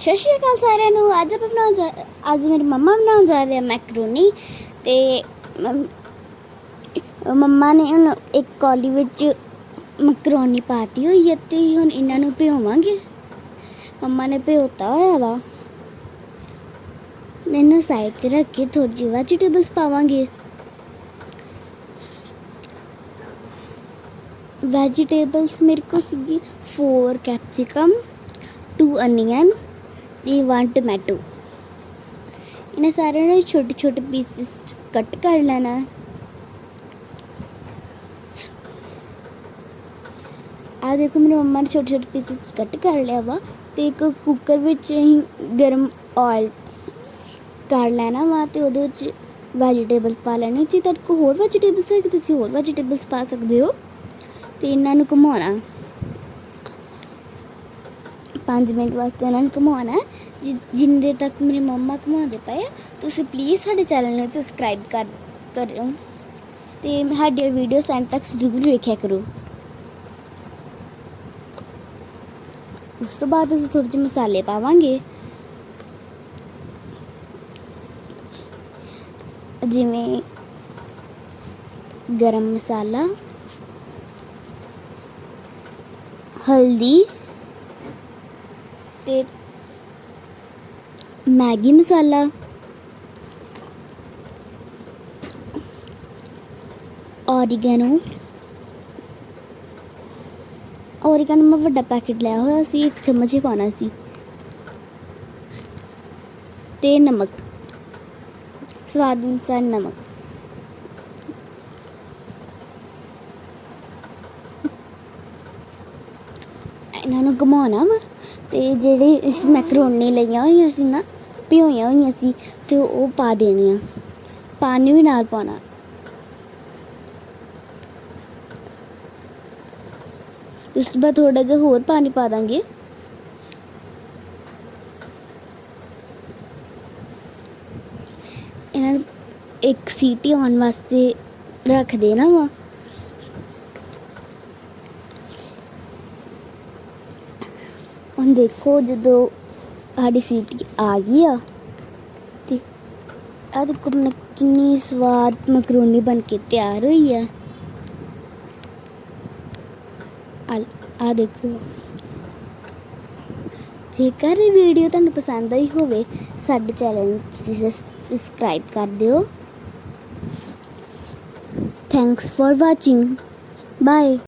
ਸਤਿ ਸ਼੍ਰੀ ਅਕਾਲ ਸਾਰਿਆਂ ਨੂੰ। ਅੱਜ ਆਪਾਂ ਬਣਾਉਣ ਜਾ ਅੱਜ ਮੇਰੀ ਮੰਮਾ ਬਣਾਉਣ ਜਾ ਰਹੇ ਆ ਮੈਕਰੋਨੀ ਤੇ ਮੰਮ- ਮੰਮਾ ਨੇ ਹੁਣ ਇੱਕ ਕੌਲੀ ਵਿੱਚ ਮੈਕਰੋਨੀ ਪਾਤੀ ਹੋਈ ਹੈ ਤੇ ਹੁਣ ਇਹਨਾਂ ਨੂੰ ਭਿਓਵਾਂਗੇ। ਮੰਮਾ ਨੇ ਭਿਓਤਾ ਹੋਇਆ ਵਾ। ਇਹਨੂੰ ਸਾਈਡ ਤੇ ਰੱਖ ਕੇ ਥੋੜੀ ਜਿਹੀ ਵੈਜੀਟੇਬਲਸ ਪਾਵਾਂਗੇ। ਵੈਜੀਟੇਬਲਸ ਮੇਰੇ ਕੋਲ ਸੀਗੀ 4 ਕੈਪਸਿਕਮ 2 ਅਨੀਅਨ ਤੇ 1 ਟੋਮੈਟੋ ਇਹਨਾਂ ਸਾਰਿਆਂ ਨੂੰ ਛੋਟੇ ਛੋਟੇ ਪੀਸਿਸ ਕੱਟ ਕਰ ਲੈਣਾ। ਹੈ ਆ ਦੇਖੋ, ਮੇਰੇ ਮੰਮਾ ਨੇ ਛੋਟੇ ਛੋਟੇ ਪੀਸਿਸ ਕੱਟ ਕਰ ਲਿਆ ਵਾ ਤੇ ਇੱਕ ਕੁੱਕਰ ਵਿੱਚ ਅਸੀਂ ਗਰਮ ਆਇਲ ਕਰ ਲੈਣਾ ਵਾ ਤੇ ਉਹਦੇ ਵਿੱਚ ਵੈਜੀਟੇਬਲਸ ਪਾ ਲੈਣੇ। ਜੇ ਤੁਹਾਡੇ ਕੋਲ ਹੋਰ ਵੈਜੀਟੇਬਲਸ ਹੈ ਕਿ ਤੁਸੀਂ ਹੋਰ ਵੈਜੀਟੇਬਲਸ ਪਾ ਸਕਦੇ ਹੋ। ਤੇ ਇਹਨਾਂ ਨੂੰ ਘੁਮਾਉਣਾ। 5 ਮਿੰਟ ਵਾਸਤੇ ਉਹਨਾਂ ਨੂੰ ਘੁਮਾਉਣਾ ਹੈ। ਜਿ- ਜਿੰਨੇ ਤੱਕ ਮੇਰੇ ਮੰਮਾ ਘੁਮਾਉਂਦੇ ਪਏ ਆ, ਤੁਸੀਂ ਪਲੀਜ਼ ਸਾਡੇ ਚੈਨਲ ਨੂੰ ਸਬਸਕ੍ਰਾਈਬ ਕਰ ਕਰਿਓ। ਤੇ ਸਾਡੀਆਂ ਵੀਡੀਓ ਐਂਡ ਤੱਕ ਜ਼ਰੂਰ ਵੇਖਿਆ ਕਰੋ। ਉਸ ਤੋਂ ਬਾਅਦ ਅਸੀਂ ਥੋੜ੍ਹੇ ਜਿਹੇ ਮਸਾਲੇ ਪਾਵਾਂਗੇ। ਜਿਵੇਂ ਗਰਮ ਮਸਾਲਾ ਹਲਦੀ ਤੇ ਮੈਗੀ ਮਸਾਲਾ। ਔਰੀਗੈਨੋ। ਔਰੀਗੈਨੋ ਮੈਂ ਵੱਡਾ ਪੈਕੇਟ ਲਿਆ ਹੋਇਆ ਸੀ, ਇੱਕ ਚਮਚ ਹੀ ਪਾਉਣਾ ਸੀ। ਤੇ ਨਮਕ। ਸਵਾਦ ਅਨੁਸਾਰ ਨਮਕ। ਇਹਨਾਂ ਨੂੰ ਘੁਮਾਉਣਾ ਵਾ? ਅਤੇ ਜਿਹੜੇ ਇਸ ਮੈਕਰੋਨੀ ਲਈਆਂ ਹੋਈਆਂ ਸੀ ਨਾ, ਭਿਓਈਆਂ ਹੋਈਆਂ ਸੀ ਅਤੇ ਉਹ ਪਾ ਦੇਣੀਆਂ। ਪਾਣੀ ਵੀ ਨਾਲ ਪਾਉਣਾ। ਇਸ ਤੋਂ ਬਾਅਦ ਥੋੜਾ ਜਿਹਾ ਹੋਰ ਪਾਣੀ ਪਾ ਦਾਂਗੇ। ਇਹਨਾਂ ਨੂੰ ਇੱਕ ਸੀਟੀ ਆਉਣ ਵਾਸਤੇ ਰੱਖ ਦੇਣਾ ਵਾ। ਹੁਣ ਦੇਖੋ ਜਦੋਂ ਸਾਡੀ ਸੀਟੀ ਆ ਗਈ ਆ, ਤੇ ਆ ਦੇਖੋ ਆਪਣਾ ਕਿੰਨੀ ਸਵਾਦ ਮਕਰੋਨੀ ਬਣ ਕੇ ਤਿਆਰ ਹੋਈ ਆ। ਆ ਦੇਖੋ। ਜੇਕਰ ਇਹ ਵੀਡੀਓ ਤੁਹਾਨੂੰ ਪਸੰਦ ਆਈ ਹੋਵੇ, ਸਾਡੇ ਚੈਨਲ ਨੂੰ ਸਬਸਕ੍ਰਾਈਬ ਕਰ ਦਿਓ। Thanks for watching bye